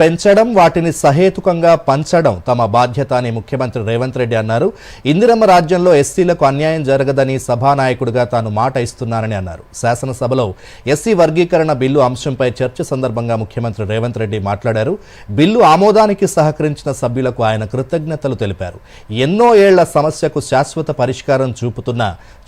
పెంచడం వాటిని సహేతుకంగా పంచడం తమ బాధ్యత అని ముఖ్యమంత్రి రేవంత్ రెడ్డి అన్నారు. ఇందిరమ్మ రాజ్యంలో ఎస్సీలకు అన్యాయం జరగదని సభానాయకుడిగా తాను మాట ఇస్తున్నానని అన్నారు. శాసనసభలో ఎస్సీ వర్గీకరణ బిల్లు అంశంపై చర్చ సందర్భంగా ముఖ్యమంత్రి రేవంత్ రెడ్డి మాట్లాడారు. బిల్లు ఆమోదానికి సహకరించిన సభ్యులకు ఆయన కృతజ్ఞతలు తెలిపారు. ఎన్నో ఏళ్ళ సమస్యకు శాశ్వత పరిష్కారం చూపుతున్న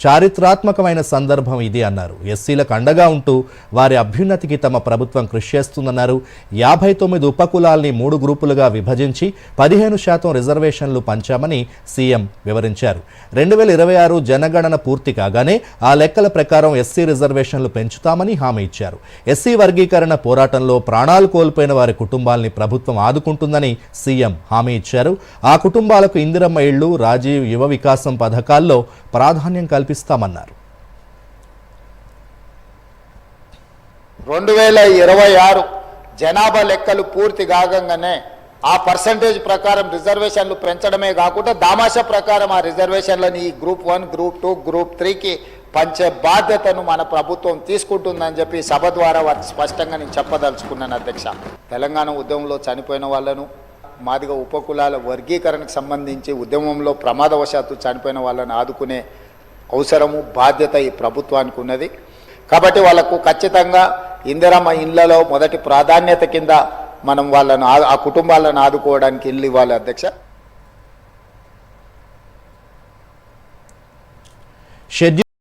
చారిత్రాత్మకమైన సందర్భం ఇది అన్నారు. ఎస్సీలకు అండగా ఉంటూ వారి అభ్యున్నతికి తమ ప్రభుత్వం కృషి చేస్తుందన్నారు. యాభై తొమ్మిది ఉపకులాల్ని మూడు గ్రూపులుగా విభజించి పదిహేను శాతం రిజర్వేషన్లు పంచామని సీఎం వివరించారు. రెండు వేల ఇరవై ఆరు జనగణన పూర్తి కాగానే ఆ లెక్కల ప్రకారం ఎస్సీ రిజర్వేషన్లు పెంచుతామని హామీ ఇచ్చారు. ఎస్సీ వర్గీకరణ పోరాటంలో ప్రాణాలు కోల్పోయిన వారి కుటుంబాల్ని ప్రభుత్వం ఆదుకుంటుందని సీఎం హామీ ఇచ్చారు. ఆ కుటుంబాలకు ఇందిరమ్మ ఇళ్ళు రాజీవ్ యువ వికాసం పథకాల్లో ప్రాధాన్యం కల్పిస్తామన్నారు. రెండు వేల ఇరవై ఆరు జనాభా లెక్కలు పూర్తి కాగంగానే ఆ పర్సంటేజ్ ప్రకారం రిజర్వేషన్లు పెంచడమే కాకుండా దామాష ప్రకారం ఆ రిజర్వేషన్లని ఈ group one group two group త్రీకి పంచే బాధ్యతను మన ప్రభుత్వం తీసుకుంటుందని చెప్పి సభ ద్వారా వారికి స్పష్టంగా నేను చెప్పదలుచుకున్నాను అధ్యక్ష. తెలంగాణ ఉద్యమంలో చనిపోయిన వాళ్ళను మాదిగా ఉపకులాల వర్గీకరణకు సంబంధించి ఉద్యమంలో ప్రమాదవశాత్తు చనిపోయిన వాళ్ళను ఆదుకునే అవసరము బాధ్యత ఈ ప్రభుత్వానికి ఉన్నది. కాబట్టి వాళ్ళకు ఖచ్చితంగా ఇందిరమ్మ ఇళ్ళలో మొదటి ప్రాధాన్యత కింద మనం వాళ్ళను ఆ- కుటుంబాలను ఆదుకోవడానికి ఇల్లు ఇవ్వాలి అధ్యక్ష. షెడ్యూల్